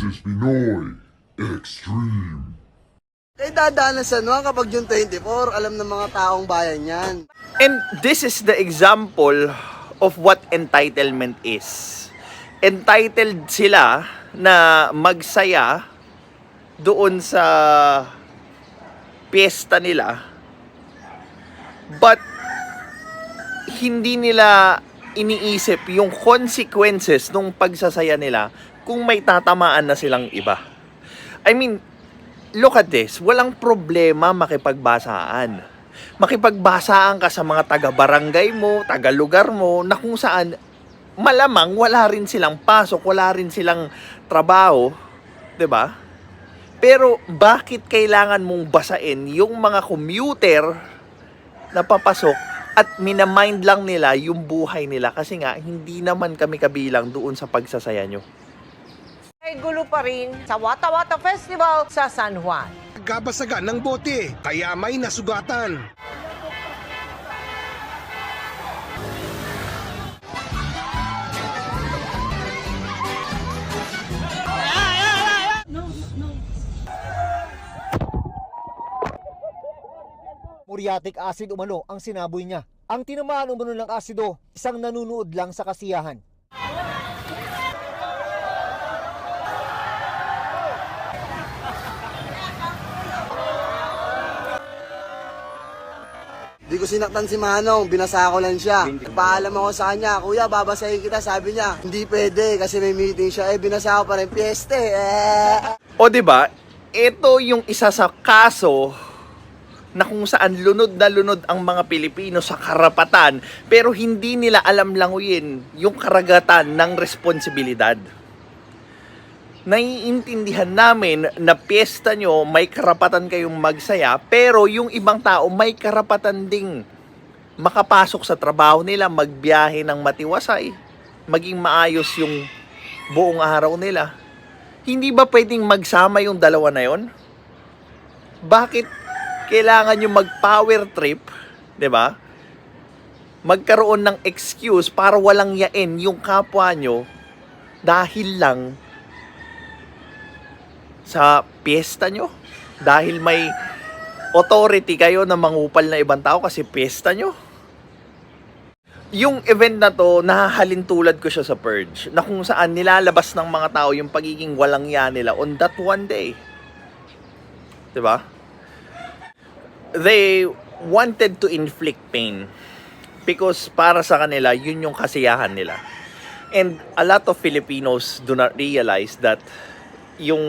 Is Pinoy Extreme. Kaya dadaanan sa Nuan kapag June 24, alam ng mga taong bayan yan. And this is the example of what entitlement is. Entitled sila na magsaya doon sa piyesta nila. But hindi nila iniisip yung consequences nung pagsasaya nila kung may tatamaan na silang iba. I mean, look at this. Walang problema makipagbasaan. Makipagbasaan ka sa mga taga-barangay mo, taga-lugar mo, na kung saan malamang wala rin silang pasok, wala rin silang trabaho, ba? Pero bakit kailangan mong basain yung mga commuter na papasok at minamind lang nila yung buhay nila kasi nga hindi naman kami kabilang doon sa pagsasaya nyo. Ay gulo pa rin sa Wata Wata Festival sa San Juan. Nagkabasagan ng bote, kaya may nasugatan. Muriatic acid umano ang sinaboy niya. Ang tinamaan umano ng asido, isang nanunood lang sa kasiyahan. Di ko sinaktan si Manong, binasa ko lang siya. Paalam ako sa kanya, kuya, babasahin kita. Sabi niya, hindi pwede kasi may meeting siya. Eh, binasa ko pa rin, piyeste. Eh. O 'di ba? Ito yung isa sa kaso na kung saan lunod na lunod ang mga Pilipino sa karapatan pero hindi nila alam languyin yung karagatan ng responsibilidad. Naiintindihan namin na piyesta nyo, may karapatan kayong magsaya, pero yung ibang tao may karapatan ding makapasok sa trabaho nila, magbiyahe ng matiwasay, maging maayos yung buong araw nila. Hindi ba pwedeng magsama yung dalawa na yon? Bakit kailangan yung mag-power trip, 'di ba? Magkaroon ng excuse para walang yain yung kapwa nyo dahil lang sa piyesta nyo. Dahil may authority kayo na mangupal na ibang tao kasi piyesta nyo. Yung event na to, nahahalin tulad ko siya sa Purge, na kung saan nilalabas ng mga tao yung pagiging walang ya nila on that one day. 'Di ba? They wanted to inflict pain because para sa kanila, yun yung kasiyahan nila. And a lot of Filipinos do not realize that yung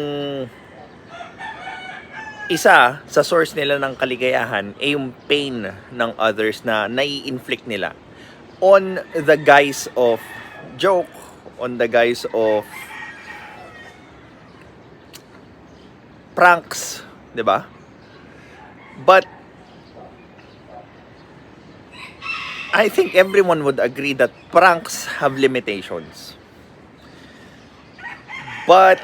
isa sa source nila ng kaligayahan ay yung pain ng others na nai-inflict nila on the guise of joke, on the guise of pranks, 'di ba? But I think everyone would agree that pranks have limitations. But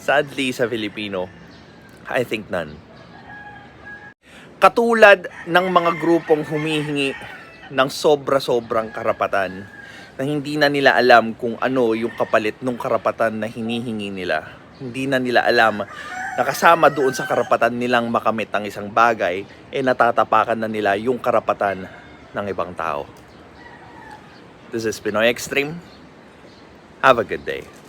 sadly sa Filipino, I think none. Katulad ng mga grupong humihingi ng sobra-sobrang karapatan na hindi na nila alam kung ano yung kapalit ng karapatan na hinihingi nila. Hindi na nila alam na kasama doon sa karapatan nilang makamit ang isang bagay, eh natatapakan na nila yung karapatan ng ibang tao. This is Pinoy Extreme. Have a good day.